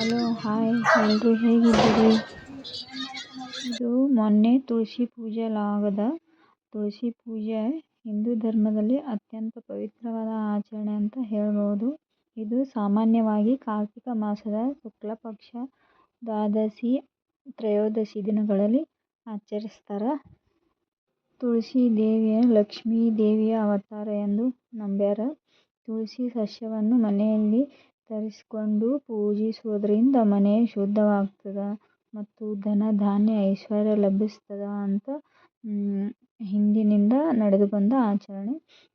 Hello, hi. ಎಲ್ಲರೂ ಹೇಗಿದ್ದೀರಿ? ಇದು ಮೊನ್ನೆ ತುಳಸಿ ಪೂಜೆ ಪೂಜೆಲಾಗದ ತುಳಸಿ ಪೂಜೆ. ಹಿಂದೂ ಧರ್ಮದಲ್ಲಿ ಅತ್ಯಂತ ಪವಿತ್ರವಾದ ಆಚರಣೆ ಅಂತ ಹೇಳ್ಬೋದು. ಇದು ಸಾಮಾನ್ಯವಾಗಿ ಕಾರ್ತಿಕ ಮಾಸದ ಶುಕ್ಲ ಪಕ್ಷ ದ್ವಾದಶಿ, ತ್ರಯೋದಶಿ ದಿನಗಳಲ್ಲಿ ಆಚರಿಸ್ತಾರೆ. ತುಳಸಿ ದೇವಿಯ, ಲಕ್ಷ್ಮೀ ದೇವಿಯ ಅವತಾರ ಎಂದು ನಂಬ್ಯಾರ. ತುಳಸಿ ಸಸ್ಯವನ್ನು ಮನೆಯಲ್ಲಿ ತರಿಸ್ಕೊಂಡು ಪೂಜಿಸೋದ್ರಿಂದ ಮನೆ ಶುದ್ಧವಾಗ್ತದ ಮತ್ತು ಧನ ಧಾನ್ಯ ಐಶ್ವರ್ಯ ಲಭಿಸ್ತದ ಅಂತ ಹಿಂದಿನಿಂದ ನಡೆದು ಬಂದ ಆಚರಣೆ.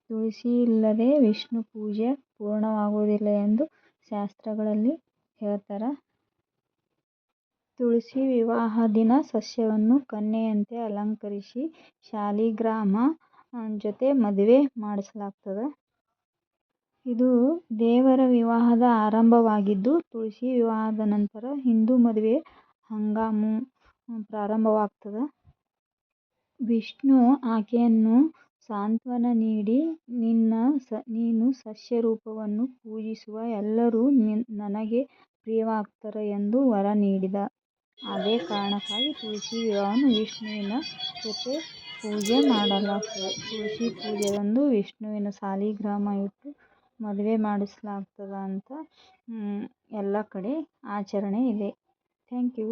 ತುಳಸಿ ಇಲ್ಲದೆ ವಿಷ್ಣು ಪೂಜೆ ಪೂರ್ಣವಾಗುವುದಿಲ್ಲ ಎಂದು ಶಾಸ್ತ್ರಗಳಲ್ಲಿ ಹೇಳ್ತಾರೆ. ತುಳಸಿ ವಿವಾಹ ದಿನ ಸಸ್ಯವನ್ನು ಕನ್ಯೆಯಂತೆ ಅಲಂಕರಿಸಿ ಶಾಲಿಗ್ರಾಮ ಜೊತೆ ಮದುವೆ ಮಾಡಿಸಲಾಗ್ತದೆ. ಇದು ದೇವರ ವಿವಾಹದ ಆರಂಭವಾಗಿದ್ದು, ತುಳಸಿ ವಿವಾಹದ ನಂತರ ಹಿಂದೂ ಮದುವೆ ಹಂಗಾಮು ಪ್ರಾರಂಭವಾಗ್ತದ. ವಿಷ್ಣು ಆಕೆಯನ್ನು ಸಾಂತ್ವನ ನೀಡಿ, ನಿನ್ನ ಸ, ನೀನು ಸಸ್ಯ ರೂಪವನ್ನು ಪೂಜಿಸುವ ಎಲ್ಲರೂ ನನಗೆ ಪ್ರಿಯವಾಗ್ತಾರೆ ಎಂದು ವರ ನೀಡಿದ. ಅದೇ ಕಾರಣಕ್ಕಾಗಿ ತುಳಸಿ ವಿವಾಹವನ್ನು ವಿಷ್ಣುವಿನ ಜೊತೆ ಪೂಜೆ ಮಾಡಲಾಗ್ತದೆ. ತುಳಸಿ ಪೂಜೆದಂದು ವಿಷ್ಣುವಿನ ಸಾಲಿಗ್ರಾಮ ಇಟ್ಟು ಮದುವೆ ಮಾಡಿಸ್ಲಾಗ್ತದ ಅಂತ ಎಲ್ಲ ಕಡೆ ಆಚರಣೆ ಇದೆ. Thank you